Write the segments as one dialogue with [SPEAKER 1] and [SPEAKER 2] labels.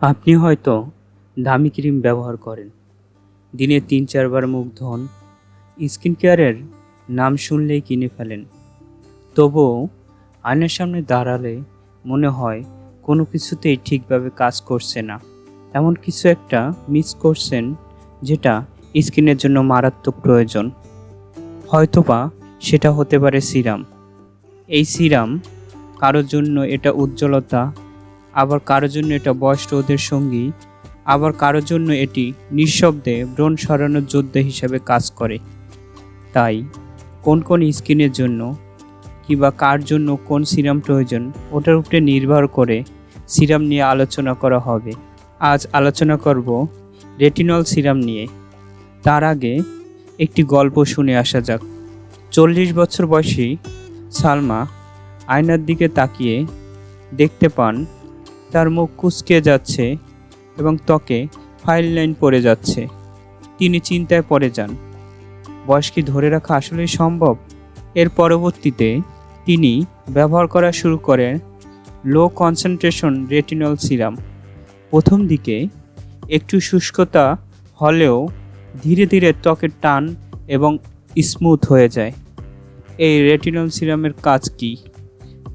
[SPEAKER 1] আপনি হয়তো দামি ক্রিম ব্যবহার করেন। দিনে তিন, চারবার মুখ ধোন, স্কিন কেয়ারের নাম শুনলেই কিনে ফেলেন। তবুও আয়নার সামনে দাঁড়ালে মনে হয় কোনো কিছুতেই ঠিকভাবে কাজ করছে না। এমন কিছু একটা মিস করছেন যেটা স্কিনের জন্য মারাত্মক প্রয়োজন। হয়তোবা সেটা হতে পারে সিরাম। এই সিরাম কারোর জন্য এটা উজ্জ্বলতা আবার কারোর জন্য এটা বয়স রোধের সঙ্গী, আবার কারোর জন্য এটি নিঃশব্দে ব্রণ সরানোর যোদ্ধা হিসেবে কাজ করে। তাই, কোন কোন স্কিনের জন্য, কিংবা কার জন্য কোন সিরাম প্রয়োজন, ওটার উপরে নির্ভর করে সিরাম নিয়ে আলোচনা করা হবে। আজ আলোচনা করব রেটিনল সিরাম নিয়ে। তার আগে একটি গল্প শুনে আসা যাক। চল্লিশ বছর বয়সী সালমা আয়নার দিকে তাকিয়ে দেখতে পান তার মুখ কুচকে যাচ্ছে এবং ত্বকে ফাইল লাইন পড়ে যাচ্ছে। তিনি চিন্তায় পড়ে যান। বয়স কি ধরে রাখা আসলেই সম্ভব? এর পরবর্তীতে তিনি ব্যবহার করা শুরু করেন লো কনসেন্ট্রেশন রেটিনল সিরাম। প্রথম দিকে একটু শুষ্কতা হলেও ধীরে ধীরে ত্বকের টান এবং স্মুথ হয়ে যায়। এই রেটিনল সিরামের কাজ কি?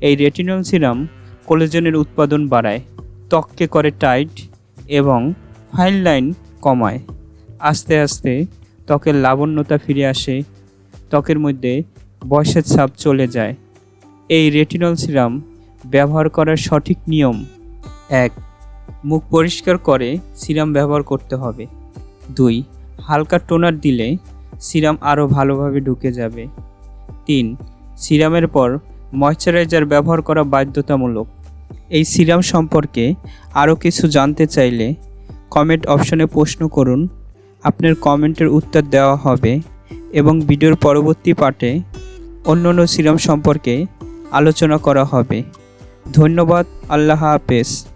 [SPEAKER 1] এই রেটিনল সিরাম কোলেজেনের উৎপাদন বাড়ায়, ত্বককে করে টাইট এবং ফাইন লাইন কমায়। আস্তে আস্তে ত্বকের লাবণ্যতা ফিরে আসে, ত্বকের মধ্যে বয়সের ছাপ চলে যায়। এই রেটিনল সিরাম ব্যবহার করার সঠিক নিয়ম এক, মুখ পরিষ্কার করে সিরাম ব্যবহার করতে হবে। দুই, হালকা টোনার দিলে সিরাম আরও ভালোভাবে ঢুকে যাবে। তিন, সিরামের পর ময়শ্চারাইজার ব্যবহার করা বাধ্যতামূলক। এই সিরাম সম্পর্কে আরও কিছু জানতে চাইলে কমেন্ট অপশনে প্রশ্ন করুন। আপনার কমেন্টের উত্তর দেওয়া হবে এবং ভিডিওর পরবর্তী পার্টে অন্য অন্য সিরাম সম্পর্কে আলোচনা করা হবে। ধন্যবাদ, আল্লাহ হাফেজ।